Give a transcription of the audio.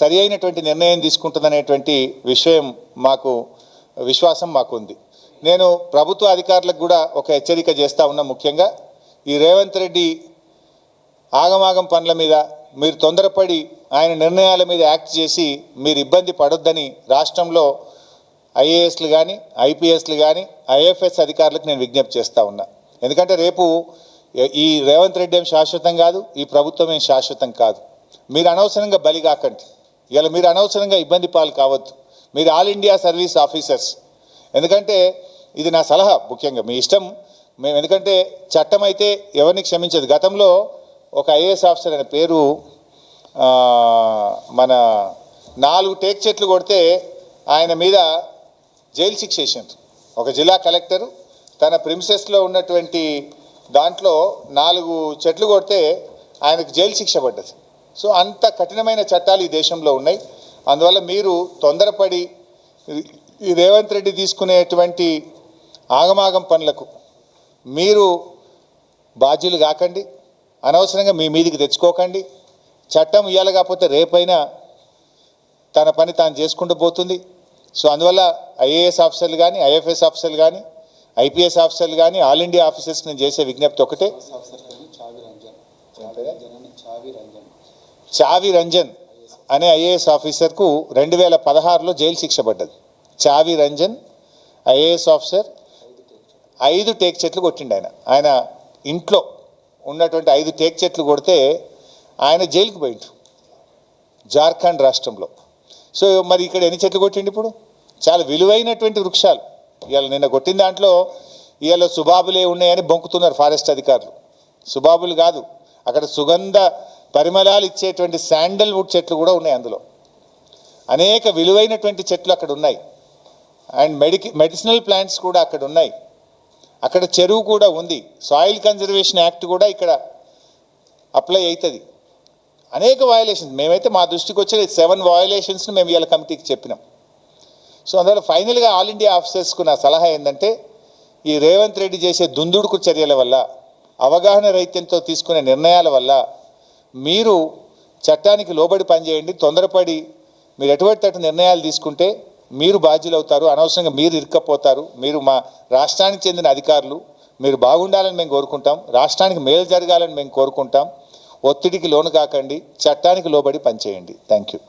సరి అయినటువంటి నిర్ణయం తీసుకుంటుందనేటువంటి విషయం మాకు విశ్వాసం మాకుంది. నేను ప్రభుత్వ అధికారులకు కూడా ఒక హెచ్చరిక చేస్తా ఉన్నా ముఖ్యంగా ఈ రేవంత్ రెడ్డి ఆగమాగం పనుల మీద మీరు తొందరపడి ఆయన నిర్ణయాల మీద యాక్ట్ చేసి మీరు ఇబ్బంది పడొద్దని రాష్ట్రంలో ఐఏఎస్లు కానీ ఐపీఎస్లు కానీ ఐఎఫ్ఎస్ అధికారులకు నేను విజ్ఞప్తి చేస్తూ ఉన్నా. ఎందుకంటే రేపు ఈ రేవంత్ రెడ్డి ఏం శాశ్వతం కాదు ఈ ప్రభుత్వం ఏం శాశ్వతం కాదు. మీరు అనవసరంగా బలి కాకండి ఇలా మీరు అనవసరంగా ఇబ్బంది పాలు కావద్దు. మీరు ఆల్ ఇండియా సర్వీస్ ఆఫీసర్స్. ఎందుకంటే ఇది నా సలహా ముఖ్యంగా. మీ ఇష్టం. మేము ఎందుకంటే చట్టం అయితే ఎవరిని క్షమించదు. గతంలో ఒక ఐఏఎస్ ఆఫీసర్ అనే పేరు మన నాలుగు టేక్ చెట్లు కొడితే ఆయన మీద జైలు శిక్ష వేసారు ఒక జిల్లా కలెక్టరు తన ప్రిన్సెస్లో ఉన్నటువంటి దాంట్లో నాలుగు చెట్లు కొడితే ఆయనకు జైలు శిక్ష పడ్డది. సో అంత కఠినమైన చట్టాలు ఈ దేశంలో ఉన్నాయి అందువల్ల మీరు తొందరపడి ఈ- రేవంత్ రెడ్డి తీసుకునేటువంటి ఆగమాగం పనులకు మీరు బాధ్యులు కాకండి అనవసరంగా మీ మీదికి తెచ్చుకోకండి చట్టం ఇవ్వాలి కాకపోతే రేపైనా తన పని తాను చేసుకుంటూ పోతుంది సో అందువల్ల ఐఏఎస్ ఆఫీసర్లు కానీ ఐఎఫ్ఎస్ ఆఫీసర్లు కానీ ఐపీఎస్ ఆఫీసర్లు కానీ ఆల్ ఇండియా ఆఫీసర్స్ నేను చేసే విజ్ఞప్తి ఒకటే ఆఫీసర్ చావి రంజన్ అనే ఐఏఎస్ ఆఫీసర్కు రెండు వేల పదహారులో జైలు శిక్ష పడ్డది. చావి రంజన్ ఐఏఎస్ ఆఫీసర్ ఐదు టేక్ చెట్లు కొట్టిండు ఆయన. ఆయన ఇంట్లో ఉన్నటువంటి ఐదు టేక్ చెట్లు కొడితే ఆయన జైలుకి పోయిండు జార్ఖండ్ రాష్ట్రంలో. సో మరి ఇక్కడ ఎన్ని చెట్లు కొట్టిండు ఇప్పుడు? చాలా విలువైనటువంటి వృక్షాలు. ఇవాళ నిన్న కొట్టిన దాంట్లో ఇవాళ సుబాబులే ఉన్నాయని బొంకుతున్నారు ఫారెస్ట్ అధికారులు. సుబాబులు కాదు అక్కడ సుగంధ పరిమళాలు ఇచ్చేటువంటి శాండల్వుడ్ చెట్లు కూడా ఉన్నాయి అందులో. అనేక విలువైనటువంటి చెట్లు అక్కడ ఉన్నాయి. అండ్ మెడికి మెడిసినల్ ప్లాంట్స్ కూడా అక్కడ ఉన్నాయి. అక్కడ చెరువు కూడా ఉంది. సాయిల్ కన్జర్వేషన్ యాక్ట్ కూడా ఇక్కడ అప్లై అవుతుంది అనేక వయలేషన్స్ మేమైతే మా దృష్టికి వచ్చిన సెవెన్ వయలేషన్స్ని మేము ఇవాళ కమిటీకి చెప్పినాం. సో అందువల్ల ఫైనల్గా ఆల్ ఇండియా ఆఫీసర్స్కు నా సలహా ఏంటంటే ఈ రేవంత్ రెడ్డి చేసే దుందుడుకు చర్యల వల్ల అవగాహన రైత్యంతో తీసుకునే నిర్ణయాల వల్ల మీరు చట్టానికి లోబడి పనిచేయండి తొందరపడి మీరు ఎటువంటి తట్టు నిర్ణయాలు తీసుకుంటే మీరు బాధ్యులు అవుతారు అనవసరంగా మీరు ఇరుక్కపోతారు. మీరు మా రాష్ట్రానికి చెందిన అధికారులు మీరు బాగుండాలని మేము కోరుకుంటాం రాష్ట్రానికి మేలు జరగాలని మేము కోరుకుంటాం. ఒత్తిడికి లోను కాకండి చట్టానికి లోబడి పనిచేయండి. Thank you